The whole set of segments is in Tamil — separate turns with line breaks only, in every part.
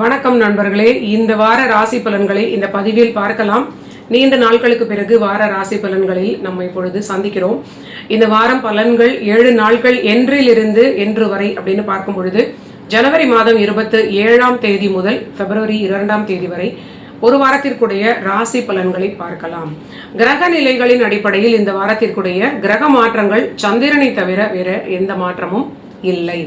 வணக்கம் நண்பர்களே. இந்த வார ராசி பலன்களை இந்த பதிவில் பார்க்கலாம். நீண்ட நாட்களுக்கு பிறகு வார ராசி பலன்களில் நம்ம இப்பொழுது சந்திக்கிறோம். இந்த வாரம் பலன்கள் ஏழு நாட்கள் என்றிலிருந்து என்று வரை அப்படின்னு பார்க்கும் பொழுது ஜனவரி மாதம் இருபத்து ஏழாம் தேதி முதல் பிப்ரவரி இரண்டாம் தேதி வரை ஒரு வாரத்திற்குடைய ராசி பலன்களை பார்க்கலாம். கிரக நிலைகளின் அடிப்படையில் இந்த வாரத்திற்குடைய கிரக மாற்றங்கள் சந்திரனை தவிர வேற எந்த மாற்றமும் இல்லை.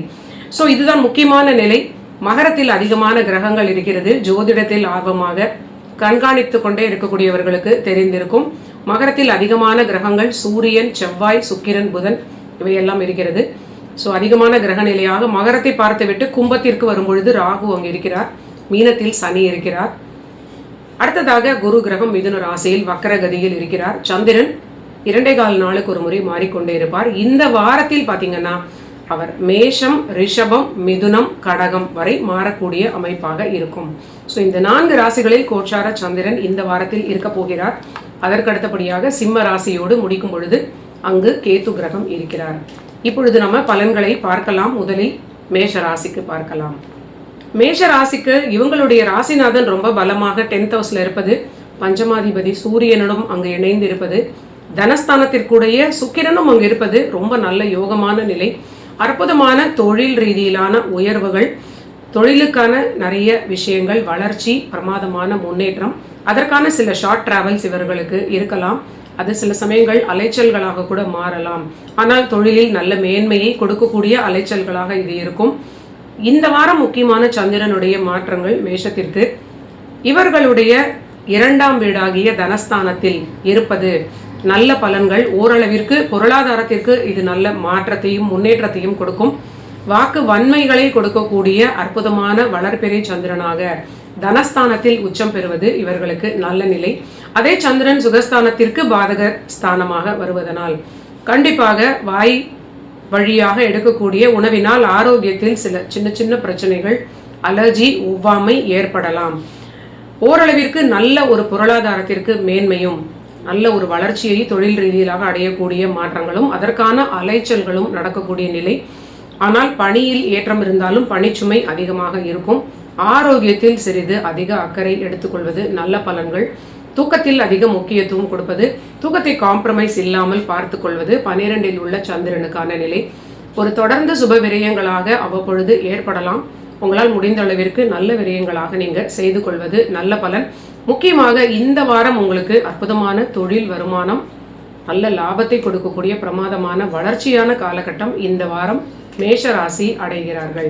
ஸோ இதுதான் முக்கியமான நிலை. மகரத்தில் அதிகமான கிரகங்கள் இருக்கிறது. ஜோதிடத்தில் ஆர்வமாக கண்காணித்து கொண்டே இருக்கக்கூடியவர்களுக்கு தெரிந்திருக்கும். மகரத்தில் அதிகமான கிரகங்கள் சூரியன் செவ்வாய் சுக்கிரன் புதன் இவையெல்லாம் இருக்கிறது. ஸோ அதிகமான கிரக நிலையாக மகரத்தை பார்த்துவிட்டு கும்பத்திற்கு வரும்பொழுது ராகு அங்கு இருக்கிறார். மீனத்தில் சனி இருக்கிறார். அடுத்ததாக குரு கிரகம் மிதுன ராசியில் வக்கரகதியில் இருக்கிறார். சந்திரன் இரண்டே கால் நாளுக்கு ஒரு முறை மாறிக்கொண்டே இருப்பார். இந்த வாரத்தில் பார்த்தீங்கன்னா அவர் மேஷம் ரிஷபம் மிதுனம் கடகம் வரை மாறக்கூடிய அமைப்பாக இருக்கும். ஸோ இந்த நான்கு ராசிகளில் கோச்சார சந்திரன் இந்த வாரத்தில் இருக்க போகிறார். அதற்கு அடுத்தபடியாக சிம்ம ராசியோடு முடிக்கும் பொழுது அங்கு கேத்து கிரகம் இருக்கிறார். இப்பொழுது நம்ம பலன்களை பார்க்கலாம். முதலில் மேஷ ராசிக்கு பார்க்கலாம். மேஷ ராசிக்கு இவங்களுடைய ராசிநாதன் ரொம்ப பலமாக டென்த் ஹவுஸ்ல இருப்பது பஞ்சமாதிபதி சூரியனுடன் அங்கு இணைந்து இருப்பது தனஸ்தானத்திற்குடைய சுக்கிரனும் அங்கு இருப்பது ரொம்ப நல்ல யோகமான நிலை. அற்புதமான தொழில் ரீதியிலான உயர்வுகள் தொழிலுக்கான நிறைய விஷயங்கள் வளர்ச்சி பிரமாதமான முன்னேற்றம். அதற்கான சில ஷார்ட் டிராவல்ஸ் இவர்களுக்கு இருக்கலாம். அது சில சமயங்கள் அலைச்சல்களாக கூட மாறலாம். ஆனால் தொழிலில் நல்ல மேன்மையை கொடுக்கக்கூடிய அலைச்சல்களாக இது இருக்கும். இந்த வாரம் முக்கியமான சந்திரனுடைய மாற்றங்கள் மேஷத்திற்கு. இவர்களுடைய இரண்டாம் வீடாகிய தனஸ்தானத்தில் இருப்பது நல்ல பலன்கள் ஓரளவிற்கு பொருளாதாரத்திற்கு இது நல்ல மாற்றத்தையும் முன்னேற்றத்தையும் கொடுக்கும். வாக்கு வன்மைகளை கொடுக்கக்கூடிய அற்புதமான வளர்பெறை சந்திரனாக தனஸ்தானத்தில் உச்சம் பெறுவது இவர்களுக்கு நல்ல நிலை. அதே சந்திரன் சுகஸ்தானத்திற்கு பாதக ஸ்தானமாக வருவதனால் கண்டிப்பாக வாய் வழியாக எடுக்கக்கூடிய உணவினால் ஆரோக்கியத்தில் சில சின்ன சின்ன பிரச்சனைகள் அலர்ஜி ஒவ்வாமை ஏற்படலாம். ஓரளவிற்கு நல்ல ஒரு பொருளாதாரத்திற்கு மேன்மையும் நல்ல ஒரு வளர்ச்சியை தொழில் ரீதியிலாக அடையக்கூடிய மாற்றங்களும் அதற்கான அலைச்சல்களும் நடக்கக்கூடிய நிலை. ஆனால் பணியில் ஏற்றம் இருந்தாலும் பணிச்சுமை அதிகமாக இருக்கும். ஆரோக்கியத்தில் சிறிது அதிக அக்கறை எடுத்துக்கொள்வது நல்ல பலன்கள். தூக்கத்தில் அதிக முக்கியத்துவம் கொடுப்பது தூக்கத்தை காம்ப்ரமைஸ் இல்லாமல் பார்த்து கொள்வது பனிரெண்டில் உள்ள சந்திரனுக்கான நிலை. ஒரு தொடர்ந்து சுப விரயங்களாக அவ்வப்பொழுது ஏற்படலாம். உங்களால் முடிந்த அளவிற்கு நல்ல விரயங்களாக நீங்கள் செய்து கொள்வது நல்ல பலன். முக்கியமாக இந்த வாரம் உங்களுக்கு அற்புதமான தொழில் வருமானம் நல்ல லாபத்தை கொடுக்கக்கூடிய பிரமாதமான வளர்ச்சியான காலகட்டம் இந்த வாரம் மேஷ ராசி அடைகிறார்கள்.